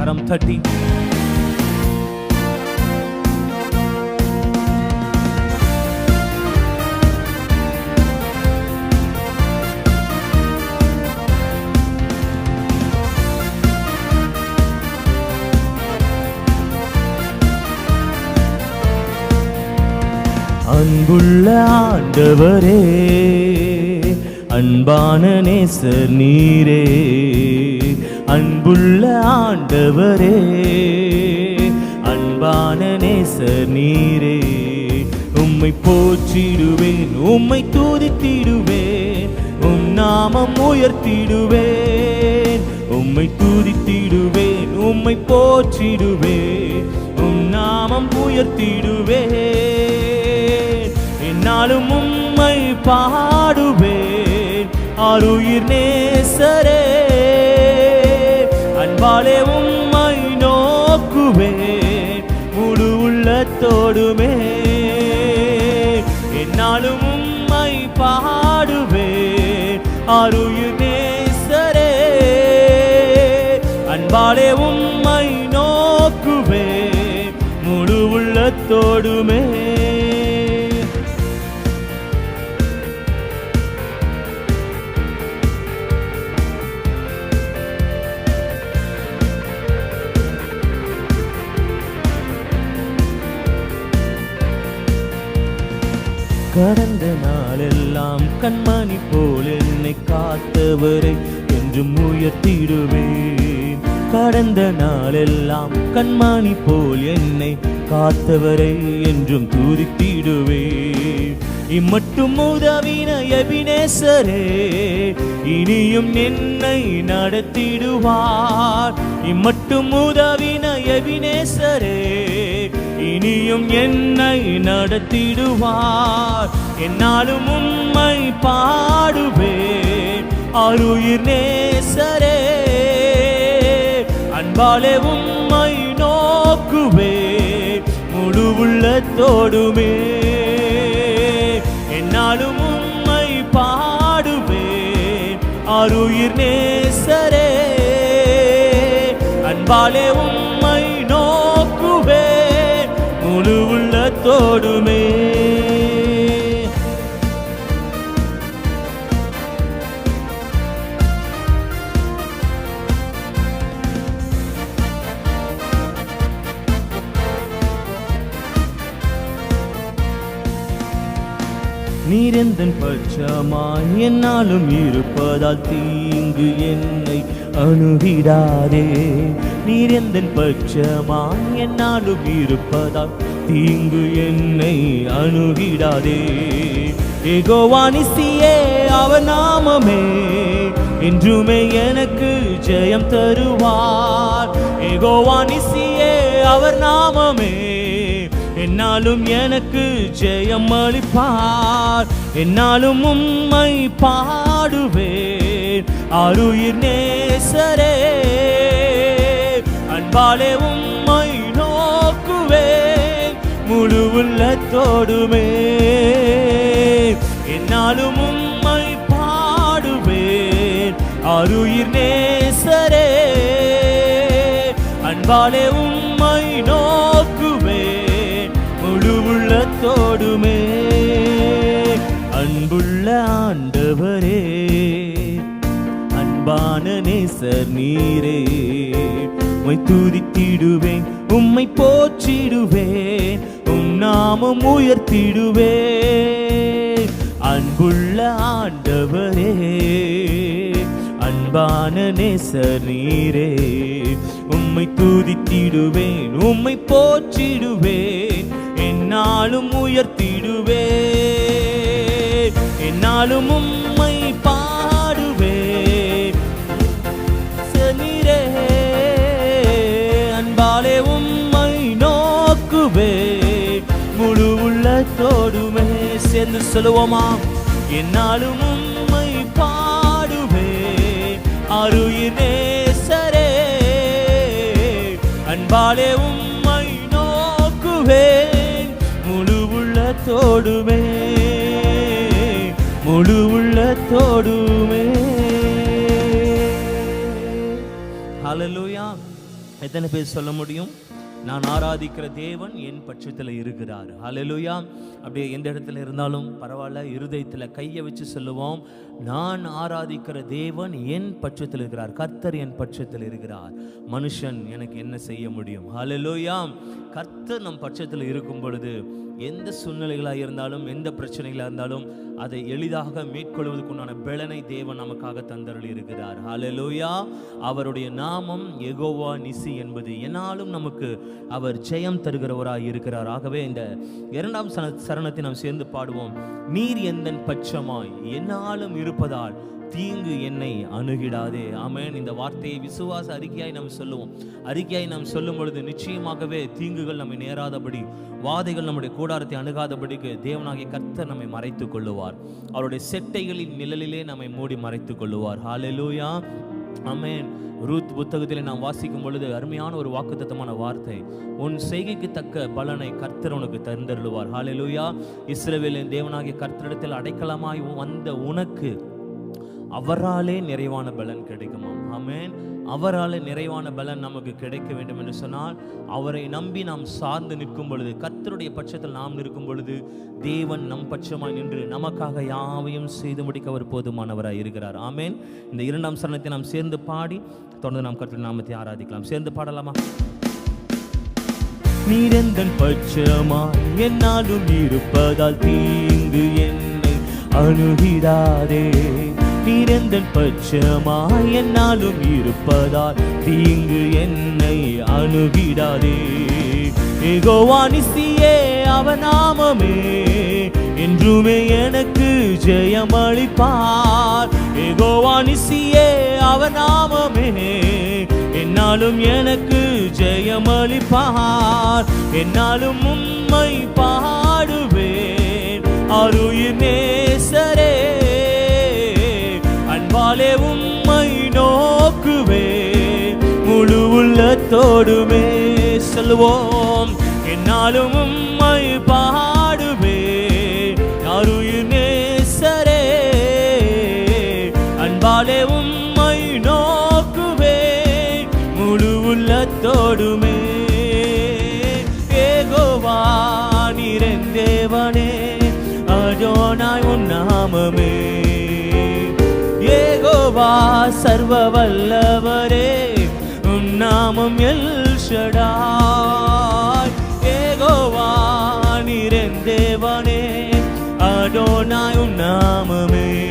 கரம் தட்டி அன்புள்ள ஆண்டவரே அன்பான நேசர் நீரே அன்புள்ள ஆண்டவரே அன்பான நேச நீரே உம்மை போற்றிடுவேன் உம்மை தூதித்திடுவேன் உம் நாமம் உயர்த்திடுவேன். உம்மை தூதித்திடுவேன் உம்மை போற்றிடுவேன் உம் நாமம் உயர்த்திடுவேன். என்னாலும் உம்மை பாடுவேன் ஆருயிர் நேர் ஓடுமே. கடந்த நாளெல்லாம் கண்மணி போல் என்னை காத்தவரை என்றும் உயர்த்திடுவேன். கடந்த நாளெல்லாம் கண்மணி போல் என்னை காத்தவரை என்றும் துதித்திடுவேன் இம்மட்டும் உதவின எபினேசரே இனியும் என்னை நடத்திடுவார். இம்மட்டும் உதவின எபினேசரே இனியும் என்னை நடத்திடுவார். என்னாலும் உம்மை பாடுவேன். அருயிர் நேசரே அன்பாலே உம்மை நோக்குவே முழு உள்ளத்தோடுமே. என்னாலும் உம்மை பாடுவேன் அருயிர் நேசரே. அன்பாலே உம்மை நோக்குவே முழு உள்ளத்தோடுமே. நீரெந்தன் பட்சமாய் என்னாலும் இருப்பதால் தீங்கு என்னை அணுகிடாதே. நீரெந்தன் பட்சமாய் என்னாலும் இருப்பதால் தீங்கு என்னை அணுகிடாதே. ஏகோவானிசியே அவ நாமமே என்றுமே எனக்கு ஜெயம் தருவார். ஏகோவானிசியே அவர் நாமமே என்னாலும் எனக்கு ஜெயம் அளிப்பார். என்னாலும் உம்மை பாடுவேன். அருயிர் நேசரே அன்பாலே உம்மை நோக்குவேன். முழு உள்ளத்தோடுமே. என்னாலும் உம்மை பாடுவேன். அருயிர் நேசரே அன்பாலே உம்மை நோக்கு உள்ளத்தோடுமே அன்புள்ள ஆண்டவரே அன்பான நேசர் நீரே உம்மை துதித்திடுவேன் உம்மை போற்றிடுவேன் உம் நாமம் உயர்த்திடுவேன். அன்புள்ள ஆண்டவரே அன்பான நேசர் நீரே உம்மை துதித்திடுவேன் உம்மை போற்றிடுவேன். என்னாலும் உயர்த்திடுவே என்னாலும் உம்மை பாடுவே செனிரே அன்பாலே உம்மை நோக்குவே முழு உள்ளத்தோடுமே சேர்ந்து சொல்லுவோமா? என்னாலும் உம்மை பாடுவே அருயிர் நேசரே அன்பாலே உம்மை நோக்குவே உள்ளத்தோடுமே முழு உள்ளத்தோடுமே. ஹalleluya எத்தனை பேர் சொல்ல முடியும்? நான் ஆராதிக்கிற தேவன் என் பட்சத்தில் இருக்கிறார். ஹalleluya அப்படியே எந்த இடத்துல இருந்தாலும் பரவாயில்ல இருதயத்தில் கையை வச்சு சொல்லுவோம். நான் ஆராதிக்கிற தேவன் என் பட்சத்தில் இருக்கிறார். கர்த்தர் என் பட்சத்தில் இருக்கிறார். மனுஷன் எனக்கு என்ன செய்ய முடியும்? ஹalleluya கர்த்தர் நம் பட்சத்தில் இருக்கும் பொழுது எந்த சூழ்நிலைகளாக இருந்தாலும் எந்த பிரச்சனைகளாக இருந்தாலும் அதை எளிதாக மேற்கொள்வதற்குண்டான பெலனை தேவன் நமக்காக தந்தருளி இருக்கிறார் ஹalleluya அவருடைய நாமம் எகோவா நிசி என்பது என்னாலும் நமக்கு அவர் ஜெயம் தருகிறவராய் இருக்கிறார். ஆகவே இந்த இரண்டாம் சன சரணத்தை நாம் சேர்ந்து பாடுவோம். நீர் எந்தன் பட்சமாய் என்னாலும் இருப்பதால் தீங்கு என்னை அணுகிடாதே. அமேன் இந்த வார்த்தையை விசுவாச அறிக்கையாய் நாம் சொல்லுவோம். அறிக்கையாய் நாம் சொல்லும் பொழுது நிச்சயமாகவே தீங்குகள் நம்மை நேராதபடி வாதைகள் நம்முடைய கூடாரத்தை அணுகாதபடிக்கு தேவனாகிய கர்த்தர் நம்மை மறைத்துக் கொள்ளுவார். அவருடைய செட்டைகளின் நிழலிலே நம்மை மூடி மறைத்துக் கொள்ளுவார் ஹalleluya அமேன் ரூத் புத்தகத்திலே நாம் வாசிக்கும் பொழுது அருமையான ஒரு வாக்குத்தத்தமான வார்த்தை. உன் செய்கைக்கு தக்க பலனை கர்த்தர் உனக்கு தந்தருளுவார். ஹாலெலூயா இஸ்ரேவேலின் தேவனாகிய கர்த்தரிடத்தில் அடைக்கலமாய் வந்த உனக்கு அவராலே நிறைவான பலன் கிடைக்குமாம். ஆமேன். அவராலே நிறைவான பலன் நமக்கு கிடைக்க வேண்டும் என்று சொன்னால் அவரை நம்பி நாம் சார்ந்து நிற்கும் பொழுது கத்தருடைய பட்சத்தில் நாம் நிற்கும் பொழுது தேவன் நம் பட்சமாய் நின்று நமக்காக யாவையும் செய்து முடிக்க அவர் போதுமானவராய் இருக்கிறார். ஆமேன். இந்த இரண்டாம் சரணத்தை நாம் சேர்ந்து பாடி தொடர்ந்து நாம் கர்த்தர் நாமத்தை ஆராதிக்கலாம். சேர்ந்து பாடலாமா? நீரெந்தன் பட்சமாய் என்னாலும் இருப்பதால் தீங்கு என்னை அணுகிடாதே. நீரெந்தன் பட்சமாய் என்னாலும் இருப்பதால் தீங்கு என்னை அணுகிடாதே. ஏகோவானிசியே அவநாமமே என்றுமே எனக்கு ஜெயமளிப்பார். ஏகோவானிசியே அவநாமமே என்னாலும் எனக்கு ஜெயமளிப்பார். என்னாலும் உம்மை பாடுவேன் அருயிர் உள்ளத்தோடுமே செல்வோம் என்னாலும் உம்மை பாடுமே. அருயிர் நேசரே. அன்பாலே உம்மை நோக்குவேன் முழு உள்ளத்தோடுமே. ஏகோவா நிறந்தேவனே அஜோனாய் உன் நாமமே. ஏகோவா சர்வ வல்லவரே. நாமம் எல்ஷடாய் ஏகோவானிரன் தேவனே அடோனாயும் நாமமே.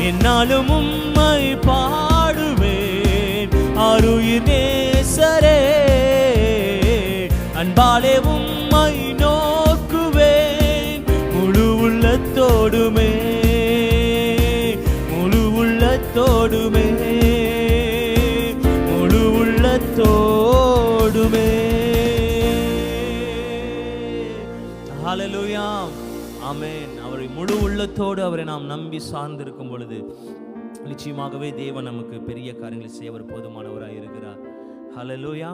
என்னாலும் உம்மை பாடுவேன். அருயிர் நேசரே அன்பாலே உம்மை நோக்குவேன். முழு உள்ளத்தோடுமே. முழு உள்ளத்தோடுமே. உள்ளத்தோடு அவரை நாம் நம்பி சார்ந்திருக்கும் பொழுது நிச்சயமாகவே தேவன் நமக்கு பெரிய காரியங்களை செய்ய அவர் போதுமானவராக இருக்கிறார் ஹலலோயா